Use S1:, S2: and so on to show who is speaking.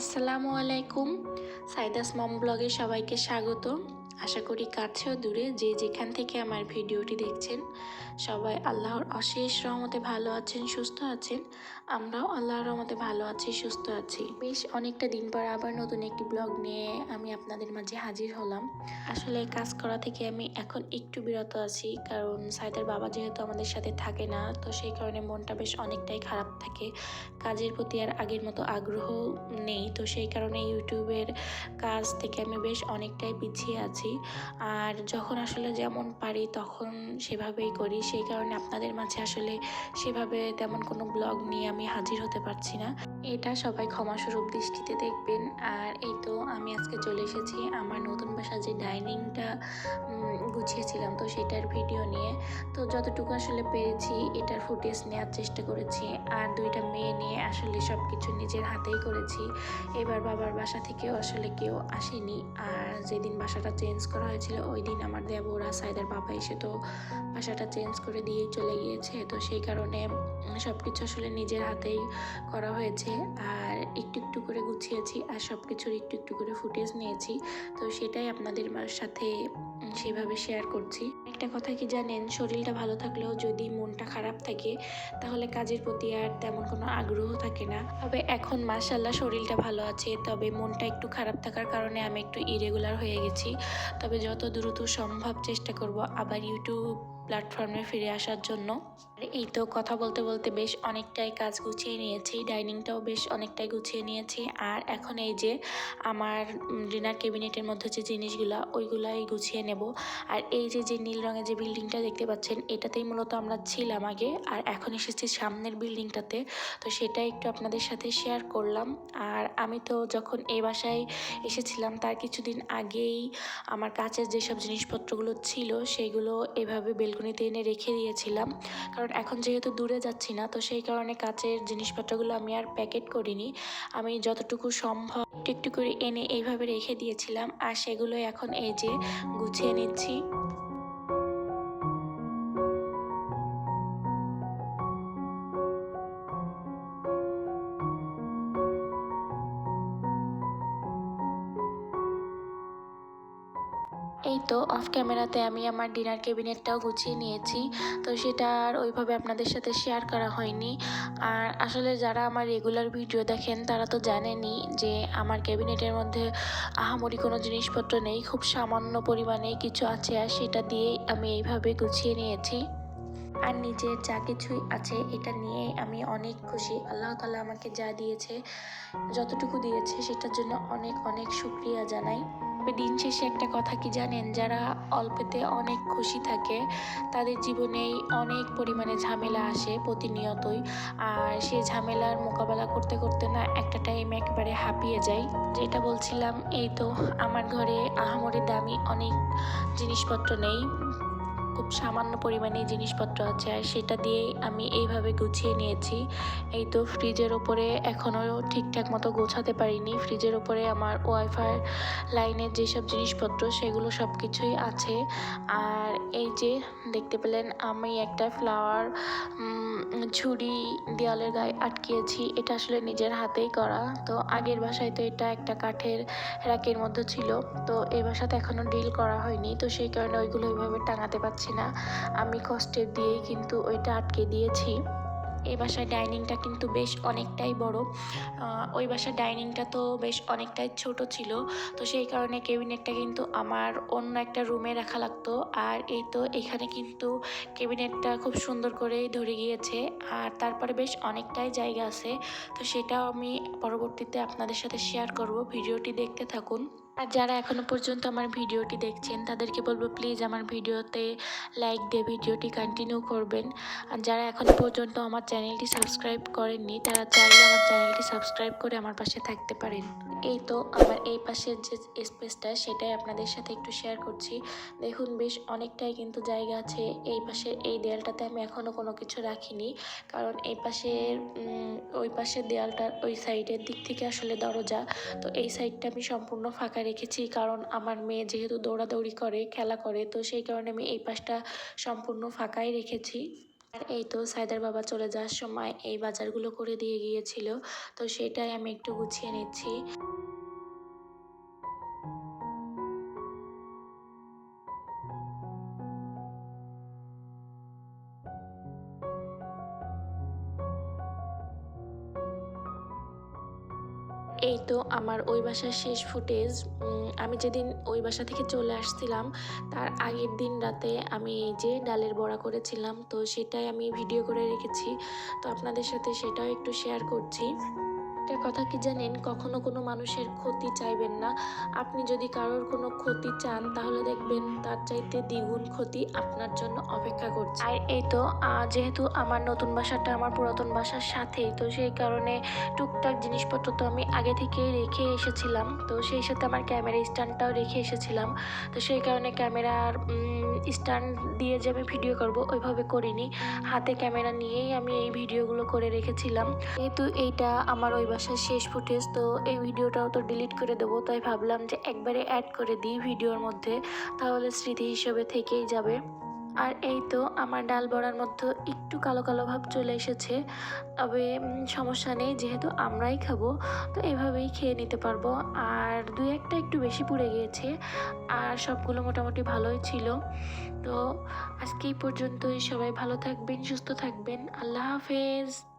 S1: আসসালামু আলাইকুম। সাইদাস মম ব্লগে সবাইকে স্বাগত আশা করি কাছেও দূরে যে যেখান থেকে আমার ভিডিওটি দেখছেন, সবাই আল্লাহর অশেষ রহমতে ভালো আছেন, সুস্থ আছেন। আমরাও আল্লাহর রহমতে ভালো আছি, সুস্থ আছি। বেশ অনেকটা দিন পর আবার নতুন একটি ব্লগ নিয়ে আমি আপনাদের মাঝে হাজির হলাম। আসলে কাজ করা থেকে আমি এখন একটু বিরত আছি, কারণ সাইদার বাবা যেহেতু আমাদের সাথে থাকে না, তো সেই কারণে মনটা বেশ অনেকটাই খারাপ থাকে। কাজের প্রতি আর আগের মতো আগ্রহ নেই, তো সেই কারণে ইউটিউবের কাজ থেকে আমি বেশ অনেকটাই পিছিয়ে আছি। আর যখন আসলে যেমন পারি তখন সেভাবেই করি। সেই কারণে আপনাদের মাঝে আসলে সেভাবে তেমন কোনো ব্লগ নিয়ে আমি হাজির হতে পারছি না। এটা সবাই ক্ষমাস্বরূপ দৃষ্টিতে দেখবেন। আর এই তো আমি আজকে চলে এসেছি আমার নতুন বাসা যে ডাইনিংটা গুছিয়েছিলাম তো সেটার ভিডিও নিয়ে। তো যতটুকু আসলে পেরেছি এটার ফুটেজ নেওয়ার চেষ্টা করেছি। আর দুইটা মেয়ে নিয়ে আসলে সব কিছু নিজের হাতেই করেছি। এবার বাবার বাসা থেকেও আসলে কেউ আসেনি। আর যেদিন বাসাটা চেঞ্জ করা হয়েছিল। ওই দিন আমার দেবরা সাইদার বাবা এসে তো বাসাটা চেঞ্জ করে দিয়েই চলে গিয়েছে। তো সেই কারণে সব কিছু আসলে নিজের হাতেই করা হয়েছে। আর একটু একটু করে গুছিয়েছি আর সব কিছুর একটু একটু করে ফুটেজ নিয়েছি। তো সেটাই আপনাদের সাথে সেভাবে শেয়ার করছি। একটা কথা কি জানেন? শরীরটা ভালো থাকলেও যদি মনটা খারাপ থাকে, তাহলে কাজের প্রতি আর তেমন কোনো আগ্রহ থাকে না। তবে এখন মাসাল্লাহ শরীরটা ভালো আছে। তবে মনটা একটু খারাপ থাকার কারণে আমি একটু ইরেগুলার হয়ে গেছি। তবে যত দ্রুত সম্ভব চেষ্টা করব আবার ইউটিউব প্ল্যাটফর্মে ফিরে আসার জন্য। এই তো কথা বলতে বলতে বেশ অনেকটাই কাজ গুছিয়ে নিয়েছি, ডাইনিংটাও বেশ অনেকটাই গুছিয়ে নিয়েছি। আর এখন এই যে আমার ডিনার ক্যাবিনেটের মধ্যে যে জিনিসগুলো, ওইগুলাই গুছিয়ে নেব। আর এই যে যে নীল রঙের যে বিল্ডিংটা দেখতে পাচ্ছেন, এটাতেই মূলত আমরা ছিলাম আগে। আর এখন এসেছি সামনের বিল্ডিংটাতে। তো সেটা একটু আপনাদের সাথে শেয়ার করলাম। আর আমি তো যখন এই বাসায় এসেছিলাম, তার কিছুদিন আগেই আমার কাছের যেসব জিনিসপত্রগুলো ছিল সেইগুলো এভাবে বেলকনিতে এনে রেখে দিয়েছিলাম। কারণ এখন যেহেতু দূরে যাচ্ছি না, তো সেই কারণে কাচের জিনিসপত্রগুলো আমি আর প্যাকেট করিনি। আমি যতটুকু সম্ভব একটু একটু করে এনে এইভাবে রেখে দিয়েছিলাম। আর সেগুলো এখন এই যে গুছিয়ে নিচ্ছি। এই তো অফ ক্যামেরাতে আমি আমার ডিনার ক্যাবিনেটটাও গুছিয়ে নিয়েছি। তো সেটা আর ওইভাবে আপনাদের সাথে শেয়ার করা হয়নি। আর আসলে যারা আমার রেগুলার ভিডিও দেখেন, তারা তো জানেনই যে আমার ক্যাবিনেটের মধ্যে আহামরি কোনো জিনিসপত্র নেই। খুব সামান্য পরিমাণে কিছু আছে আর সেটা দিয়েই আমি এইভাবে গুছিয়ে নিয়েছি। আর নিজের যা কিছুই আছে, এটা নিয়ে আমি অনেক খুশি। আল্লাহ তালা আমাকে যা দিয়েছে, যতটুকু দিয়েছে, সেটার জন্য অনেক অনেক শুক্রিয়া জানাই। তবে দিন শেষে একটা কথা কি জানেন? যারা অল্পেতে অনেক খুশি থাকে, তাদের জীবনেই অনেক পরিমাণে ঝামেলা আসে প্রতিনিয়তই। আর সে ঝামেলার মোকাবেলা করতে করতে না একটা টাইম একবারে হাঁপিয়ে যায়। যেটা বলছিলাম, এই তো আমার ঘরে আহামরি দামি অনেক জিনিসপত্র নেই। খুব সামান্য পরিমাণে জিনিসপত্র আছে আর সেটা দিয়েই আমি এইভাবে গুছিয়ে নিয়েছি। এই তো ফ্রিজের ওপরে এখনও ঠিকঠাক মতো গোছাতে পারিনি। ফ্রিজের ওপরে আমার ওয়াইফাই লাইনের যেসব জিনিসপত্র সেগুলো সব কিছুই আছে। আর এই যে দেখতে পেলেন আমি একটা ফ্লাওয়ার ঝুড়ি দেওয়ালের গায়ে আটকিয়েছি। এটা আসলে নিজের হাতেই করা। তো আগের বাসায় তো এটা একটা কাঠের র্যাকের মধ্যে ছিল। তো এই বাসাতে এখনও ডিল করা হয়নি। তো সেই কারণে ওইগুলো ওইভাবে টাঙাতে পারছি না। আমি কষ্টের দিয়েই কিন্তু ওইটা আটকে দিয়েছি। এই বাসার ডাইনিংটা কিন্তু বেশ অনেকটাই বড়। ওই বাসার ডাইনিংটা তো বেশ অনেকটাই ছোট ছিল। তো সেই কারণে কেবিনেটটা কিন্তু আমার অন্য একটা রুমে রাখা লাগতো। আর এই তো এখানে কিন্তু কেবিনেটটা খুব সুন্দর করেই ধরে গিয়েছে। আর তারপরে বেশ অনেকটাই জায়গা আছে। তো সেটাও আমি পরবর্তীতে আপনাদের সাথে শেয়ার করব। ভিডিওটি দেখতে থাকুন। আর যারা এখনও পর্যন্ত আমার ভিডিওটি দেখছেন, তাদেরকে বলব প্লিজ আমার ভিডিওতে লাইক দিয়ে ভিডিওটি কন্টিনিউ করবেন। আর যারা এখনও পর্যন্ত আমার চ্যানেলটি সাবস্ক্রাইব করেননি, তারা চাইলে আমার চ্যানেলটি সাবস্ক্রাইব করে আমার পাশে থাকতে পারেন। এই তো আমার এই পাশের যে স্পেসটা সেটাই আপনাদের সাথে একটু শেয়ার করছি। দেখুন, বেশ অনেকটাই কিন্তু জায়গা আছে। এই পাশের এই দেয়ালটাতে আমি এখনও কোনো কিছু রাখিনি। কারণ এই পাশের ওই পাশের দেয়ালটার ওই সাইডের দিক থেকে আসলে দরজা। তো এই সাইডটা আমি সম্পূর্ণ ফাঁকা রেখেছি, কারণ আমার মেয়ে যেহেতু দৌড়াদৌড়ি করে, খেলা করে, তো সেই কারণে আমি এই পাশটা সম্পূর্ণ ফাঁকাই রেখেছি। আর এই তো সাইদার বাবা চলে যাওয়ার সময় এই বাজারগুলো করে দিয়ে গিয়েছিল, তো সেটাই আমি একটু গুছিয়ে নিচ্ছি। এই তো আমার ওই বাসার শেষ ফুটেজ। আমি যেদিন ওই বাসা থেকে চলে আসছিলাম, তার আগের দিন রাতে আমি এই যে ডালের বড়া করেছিলাম, তো সেটাই আমি ভিডিও করে রেখেছি। তো আপনাদের সাথে সেটাও একটু শেয়ার করছি। একটা কথা কি জানেন? কখনো কোনো মানুষের ক্ষতি চাইবেন না। আপনি যদি কারোর কোনো ক্ষতি চান, তাহলে দেখবেন তার চাইতে দ্বিগুণ ক্ষতি আপনার জন্য অপেক্ষা করছে। আর এই তো যেহেতু আমার নতুন বাসাটা আমার পুরাতন বাসার সাথেই, তো সেই কারণে টুকটাক জিনিসপত্র তো আমি আগে থেকেই রেখে এসেছিলাম। তো সেই সাথে আমার ক্যামেরা স্ট্যান্ডটাও রেখে এসেছিলাম। তো সেই কারণে ক্যামেরার স্ট্যান্ড দিয়ে যে আমি ভিডিও করব, ওইভাবে করিনি। হাতে ক্যামেরা নিয়েই আমি এই ভিডিওগুলো করে রেখেছিলাম। যেহেতু এইটা আমার ওই বাসার শেষ ফুটেজ তো এই ভিডিওটাও তো ডিলিট করে দেবো। তাই ভাবলাম যে একবারে অ্যাড করে দিই ভিডিওর মধ্যে, তাহলে স্মৃতি হিসেবে থেকেই যাবে। আর এই তো আমার ডাল বড়ার মধ্যে একটু কালো কালো ভাব চলে এসেছে, তবে সমস্যা নেই, যেহেতু আমরাই খাব, তো এভাবেই খেয়ে নিতে পারব। আর দুই একটা একটু বেশি পুড়ে গিয়েছে, আর সবগুলো মোটামুটি ভালোই ছিল। তো আজকে এই পর্যন্তই, সবাই ভালো থাকবেন, সুস্থ থাকবেন, আল্লাহ হাফেজ।